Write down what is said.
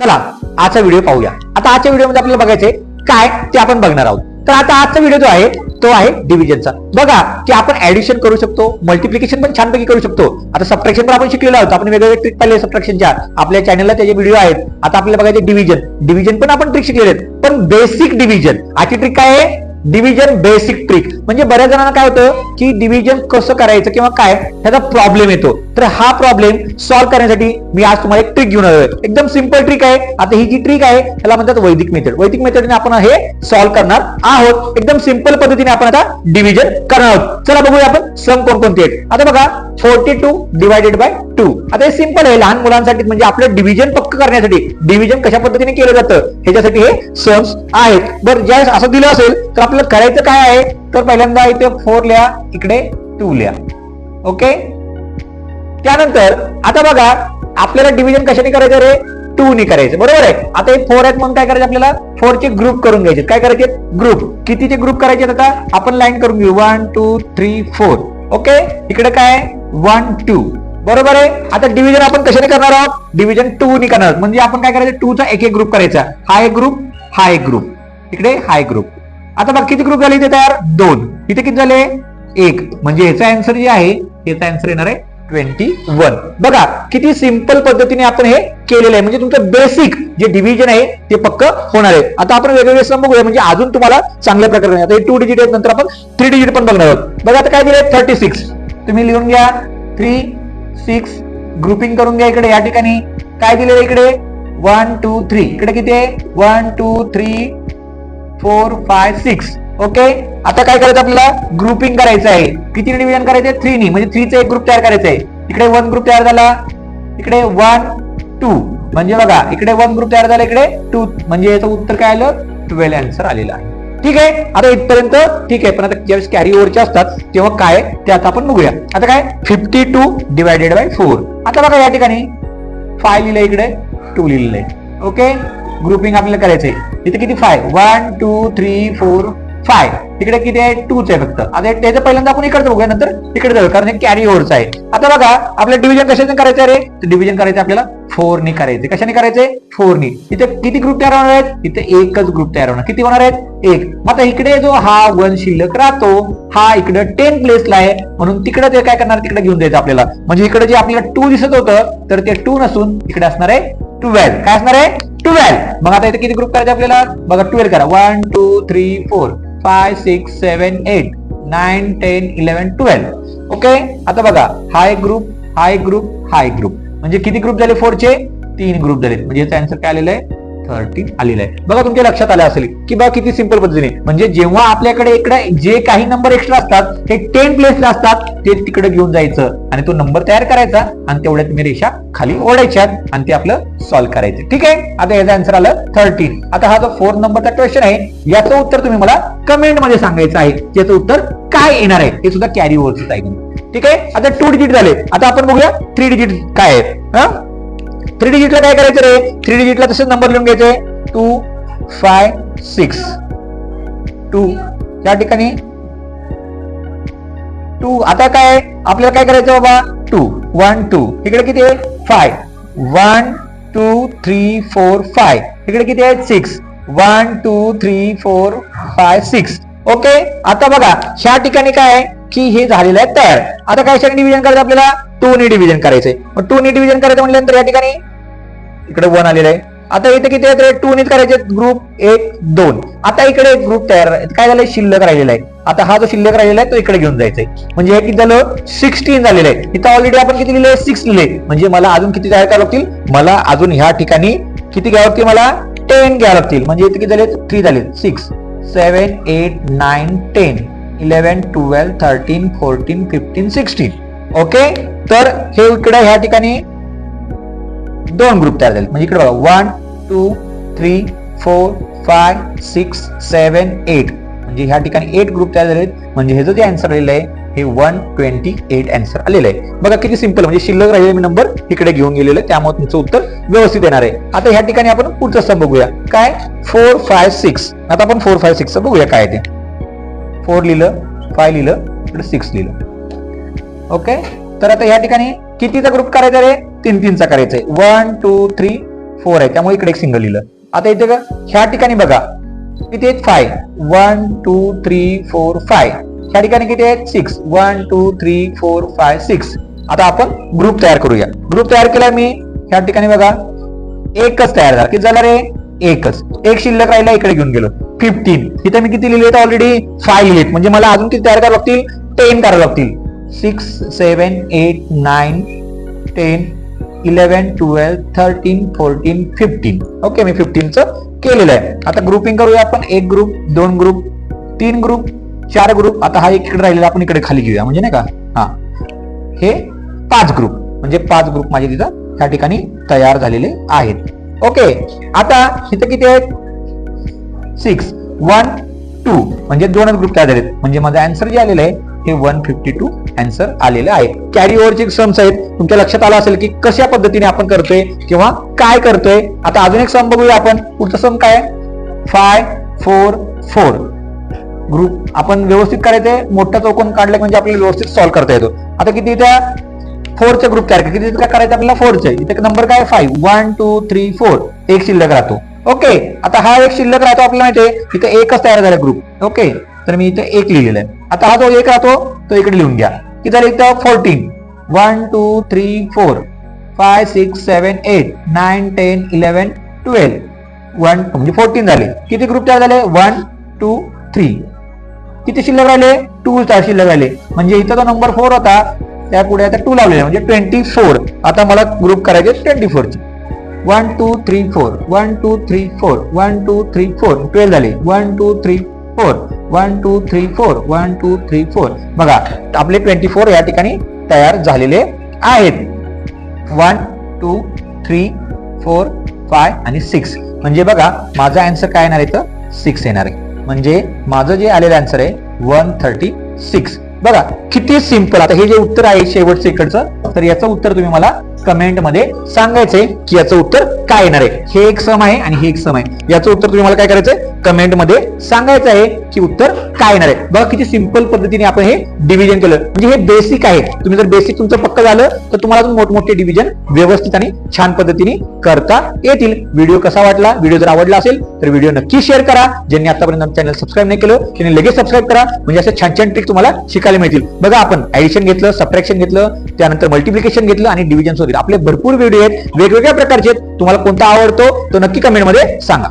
चला आजचा व्हिडिओ पाहूया. आता आजच्या व्हिडिओमध्ये आपल्याला बघायचंय काय ते आपण बघणार आहोत. तर आता आजचा व्हिडिओ जो आहे तो आहे डिव्हिजनचा बघा की आपण ऍडिशन करू शकतो मल्टिप्लिकेशन पण छानपैकी करू शकतो. आता सबट्रॅक्शन पण आपण शिकलेलो आहोत. आपण वेगवेगळे ट्रिक पाहिले सबट्रॅक्शनच्या आपल्या चॅनलला त्याचे व्हिडिओ आहेत. आता आपल्याला बघायचे डिव्हिजन डिव्हिजन पण आपण ट्रिक शिकलेले आहेत. पण बेसिक डिव्हिजन आजची ट्रिक काय आहे? डिव्हिजन बेसिक ट्रिक म्हणजे बऱ्याच जणांना काय होतं की डिव्हिजन कसं करायचं किंवा काय ह्याचा प्रॉब्लेम येतो. तर हा प्रॉब्लेम सॉल्व्ह करण्यासाठी मी आज तुम्हाला एक ट्रिक घेऊन आलोय. एकदम सिंपल ट्रिक आहे. आता ही जी ट्रिक आहे त्याला म्हणतात वैदिक मेथड वैदिक मेथडने आपण हे सॉल्व्ह करणार आहोत. एकदम सिंपल पद्धतीने आपण आता डिव्हिजन करणार आहोत. चला बघूया आपण सम कोणकोणते आहेत. आता बघा forty two divided by two आता हे सिंपल आहे. लहान मुलांसाठी म्हणजे आपलं डिव्हिजन पक्क करण्यासाठी डिव्हिजन कशा पद्धतीने केलं जातं ह्याच्यासाठी हे सम्स आहेत. बरं ज्या असं दिलं असेल तर आपल्याला करायचं काय आहे? तर पहिल्यांदा इथे फोर लिहा इकडे टू लिहा. ओके त्यानंतर आता बघा आपल्याला डिव्हिजन कशाने करायचं रे? टू ने करायचं. बरोबर आहे? आता हे फोर आहेत मग काय करायचं आपल्याला? फोरचे ग्रुप करून घ्यायचे. काय करायचे? ग्रुप कितीचे ग्रुप करायचे आता? आपण लाईन करून घेऊ. One two three four okay इकडे काय? वन टू बरोबर आहे? आता डिव्हिजन आपण कशाने करणार आहोत? डिव्हिजन टू ने करणार आहोत. म्हणजे आपण काय करायचं? टू चा एक एक ग्रुप करायचा. हा एक ग्रुप हा एक ग्रुप इकडे हा एक ग्रुप आता बघ किती ग्रुप झाले इथे तयार? दोन. इथे किती झाले? एक. म्हणजे याचा आन्सर जे आहे याचा आन्सर येणार आहे ट्वेंटी वन बघा किती सिंपल पद्धतीने आपण हे केलेलं आहे. म्हणजे तुमचं बेसिक जे डिव्हिजन आहे ते पक्क होणार आहे. आता आपण वेगवेगळे सम बघूया. म्हणजे अजून तुम्हाला चांगल्या प्रकारे आता हे टू डिजिट आहेत नंतर आपण थ्री डिजिट पण बघणार आहोत. बघा आता काय दिले थर्टी सिक्स तुम्ही लिहून घ्या. थ्री सिक्स ग्रुपिंग करून घ्या इकडे या ठिकाणी. काय दिलेलं इकडे? वन टू थ्री इकडे किती आहे? One two three four five six okay आता काय करायचं आपल्याला? ग्रुपिंग करायचं आहे. किती डिव्हिजन करायचं थ्रीनी म्हणजे थ्रीचा एक ग्रुप तयार करायचा आहे इकडे वन ग्रुप तयार झाला. इकडे वन टू म्हणजे बघा इकडे वन ग्रुप तयार झाला इकडे टू म्हणजे याचं उत्तर काय आलं? ट्वेल्व आन्सर आलेलं आहे. ठीक आहे? आता इथपर्यंत ठीक आहे. पण आता ज्यावेळेस कॅरी ओव्हरचे असतात तेव्हा काय ते आता आपण बघूया. आता काय? Fifty two divided by four आता बघा या ठिकाणी. फाय लिहिलंय इकडे टू लिहिलेलं आहे ओके ग्रुपिंग आपल्याला करायचंय. इथे किती five one two three four five इकडे किती आहे? टूच आहे फक्त. आता त्याचं पहिल्यांदा आपण इकडे बघूया नंतर इकडे जाऊ कारण हे कॅरी ओव्हरचं आहे. आता बघा आपलं डिव्हिजन कशाने करायचं रे? तर डिव्हिजन करायचं आपल्याला फोरनी करायचे. कशाने करायचे? फोरनी इथे किती ग्रुप तयार होणार आहेत? इथे एकच ग्रुप तयार होणार. किती होणार आहेत? एक. मग आता इकडे जो हा वन शिल्लक राहतो हा इकडे टेन प्लेसला आहे. म्हणून तिकडे ते काय करणार? तिकडे घेऊन द्यायचं आपल्याला. म्हणजे इकडे जे आपल्याला टू दिसत होतं तर ते टू नसून इकडे असणार आहे ट्वेल्व काय असणार आहे? ट्वेल्व मग आता इथे किती ग्रुप करायचे आपल्याला? बघा ट्वेल्व करा. One two three four five six seven eight nine ten eleven twelve okay आता बघा हा एक ग्रुप हा एक ग्रुप हा एक ग्रुप म्हणजे किती ग्रुप झाले? फोरचे तीन ग्रुप झाले म्हणजे याचा आन्सर काय आलेला आहे? थर्टीन आलेला आहे. बघा तुमच्या लक्षात आलं असेल की बघा किती सिंपल पद्धतीने. म्हणजे जेव्हा आपल्याकडे इकडे जे काही नंबर एक्स्ट्रा असतात ते टेन प्लेसला असतात ते तिकडे घेऊन जायचं. आणि तो नंबर तयार करायचा आणि तेवढ्या तुम्ही रेषा खाली ओढायच्यात आणि ते आपलं सॉल्व्ह करायचं. ठीक आहे? आता याचा आन्सर आलं थर्टीन आता हा जो फोर नंबरचा क्वेश्चन आहे याचं उत्तर तुम्ही मला कमेंटमध्ये सांगायचं आहे. याचं उत्तर काय येणार आहे हे सुद्धा कॅरी ओव्हरच आहे. ठीक आहे? आता टू डिजिट झाले. आता आपण बघूया थ्री डिजिट काय आहे. थ्री डिजिटला काय करायचं रे? थ्री डिजिटला तसेच नंबर लिहून घ्यायचे. टू फाय सिक्स टू या टू आता आपल्याला काय करायचं बाबा? टू वन टू इकडे किती आहे? One two three four five इकडे किती six one two three four five six okay आता बघा. ह्या काय आहे? की हे झालेलं आहे तयार. आता काय डिव्हिजन करायचं आपल्याला? टू ने डिव्हिजन करायचंय. मग टू ने डिव्हिजन करायचं म्हटल्यानंतर या ठिकाणी इकडे वन आलेलं आहे. आता इथे किती आहे टू नीच करायचे ग्रुप एक दोन. आता इकडे एक ग्रुप तयार काय झालंय? शिल्लक राहिलेला आहे. आता हा जो शिल्लक राहिलेला आहे तो इकडे घेऊन जायचा आहे म्हणजे हे किती झालं? सिक्स्टीन झालेलं आहे. इथं ऑलरेडी आपण किती लिहिले? सिक्स लिहिले. म्हणजे मला अजून किती तयार करावं लागतील? मला अजून ह्या ठिकाणी किती घ्यावं लागतील मला? टेन घ्यावं लागतील. म्हणजे इथे किती झाले थ्री झाले six seven eight nine ten eleven twelve thirteen fourteen fifteen sixteen okay तर हे इकडे ह्या ठिकाणी दोन ग्रुप तयार झाले. म्हणजे इकडे बघा one two three four five six seven eight म्हणजे ह्या ठिकाणी एट ग्रुप तयार झाले म्हणजे हे जे आन्सर आलेलं आहे हे वन ट्वेंटी एट आन्सर आलेलं आहे. बघा किती सिंपल म्हणजे शिल्लक राहिलेले मी नंबर इकडे घेऊन गेलेलो त्यामुळे तुमचं उत्तर व्यवस्थित येणार आहे. आता ह्या ठिकाणी आपण पुढचं सम बघूया. काय? फोर फाय सिक्स आता आपण फोर फाय सिक्स बघूया काय ते. फोर लिहिलं फाय लिहिलं इकडे सिक्स लिहिलं. ओके तर आता या ठिकाणी कितीचा ग्रुप करायचा रे? तीन तीनचा करायचा आहे. वन टू थ्री फोर आहे. त्यामुळे इकडे एक सिंगल लिहिलं. आता इथे ह्या ठिकाणी बघा. किती आहेत? Five one two three four five ह्या ठिकाणी किती आहेत? Six one two three four five six आता आपण ग्रुप तयार करूया. ग्रुप तयार केला मी ह्या ठिकाणी बघा एकच तयार झाला. किती झाला रे? एकच. एक शिल्लक राहिला इकडे घेऊन गेलो. फिफ्टीन इथे मी किती लिहिले ऑलरेडी फाय लिहिलेत. म्हणजे मला अजून किती तयार करावं लागतील? टेन करावं लागतील. Six seven eight nine ten eleven twelve thirteen fourteen fifteen okay मी फिफ्टीनचं केलेलं आहे. आता ग्रुपिंग करूया आपण. एक ग्रुप दोन ग्रुप तीन ग्रुप चार ग्रुप आता हा एक इकडे राहिलेला आपण इकडे खाली घेऊया. म्हणजे नाही का? हा. हे पाच ग्रुप म्हणजे पाच ग्रुप माझे तिथं ह्या ठिकाणी तयार झालेले आहेत. ओके आता इथं किती आहेत? Six one two. म्हणजे दोनच ग्रुप तयार झालेत. म्हणजे माझं आन्सर जे आलेलं आहे हे वन फिफ्टी टू आन्सर आलेलं आहे. कॅरी ओव्हरचे सम्स आहेत. तुमच्या लक्षात आलं असेल की कशा पद्धतीने आपण करतोय किंवा काय करतोय? आता अजून एक सम बघूया आपण. पुढचा सम काय फाय फोर फोर ग्रुप आपण व्यवस्थित करायचंय. मोठा चौकोन काढला म्हणजे आपल्याला व्यवस्थित सॉल्व्ह करता येतो. आता किती त्या फोरचा ग्रुप तयार किती काय करायचं आपल्याला फोरचे इथे नंबर काय five one two three four एक शिल्लक राहतो. ओके आता हा एक शिल्लक राहतो आपल्याला माहितीये इथे एकच तयार झाला ग्रुप ओके तर मी इथे एक लिहिलेला आहे. आता हा जो एक राहतो तो इकडे लिहून घ्या. किती झालं इथं? Fourteen one two three four five six seven eight nine ten eleven twelve one म्हणजे फोर्टीन झाले. किती ग्रुप तयार झाले? वन टू थ्री किती शिल्लक राहिले? टू चार शिल्लक राहिले. म्हणजे इथं तो नंबर फोर होता त्या पुढे आता टू लावलेला म्हणजे ट्वेंटी फोर आता मला ग्रुप करायचे twenty फोरचे one two three four one two three four one two three four twelve झाले. One two three four one two three four one two three four बघा आपले ट्वेंटी फोर या ठिकाणी तयार झालेले आहेत. One two three four five आणि six म्हणजे बघा माझा आन्सर काय येणार आहे तर सिक्स येणार आहे. म्हणजे माझं जे आलेलं आन्सर आहे वन थर्टी सिक्स बघा किती सिंपल आता हे जे उत्तर आहे शेवटचं इकडचं तर याचं उत्तर तुम्ही मला कमेंटमध्ये सांगायचंय की याचं उत्तर काय येणार आहे. हे एक सम आहे आणि हे एक सम आहे. याचं उत्तर तुम्ही मला काय करायचंय? कमेंटमध्ये सांगायचं आहे की उत्तर काय येणार आहे. बघा किती सिंपल पद्धतीने आपण हे डिव्हिजन केलं. म्हणजे हे बेसिक आहे. तुम्ही जर बेसिक तुमचं पक्क झालं तर तुम्हाला अजून मोठमोठे डिव्हिजन व्यवस्थित आणि छान पद्धतीने करता येतील. व्हिडिओ कसा वाटला व्हिडिओ जर आवडला असेल तर व्हिडिओ नक्की शेअर करा. ज्यांनी आतापर्यंत चॅनल सबस्क्राईब नाही केलं त्यांनी लगेच सबस्क्राईब करा. म्हणजे असं छान छान ट्रिक तुम्हाला शिकायला मिळतील. बघा आपण ऍडिशन घेतलं सबट्रॅक्शन घेतलं त्यानंतर मल्टिप्लिकेशन घेतलं आणि डिव्हिजन वगैरे आपले भरपूर व्हिडिओ आहेत. वेगवेगळ्या प्रकारचे आहेत. तुम्हाला कोणता आवडतो तो नक्की कमेंटमध्ये सांगा.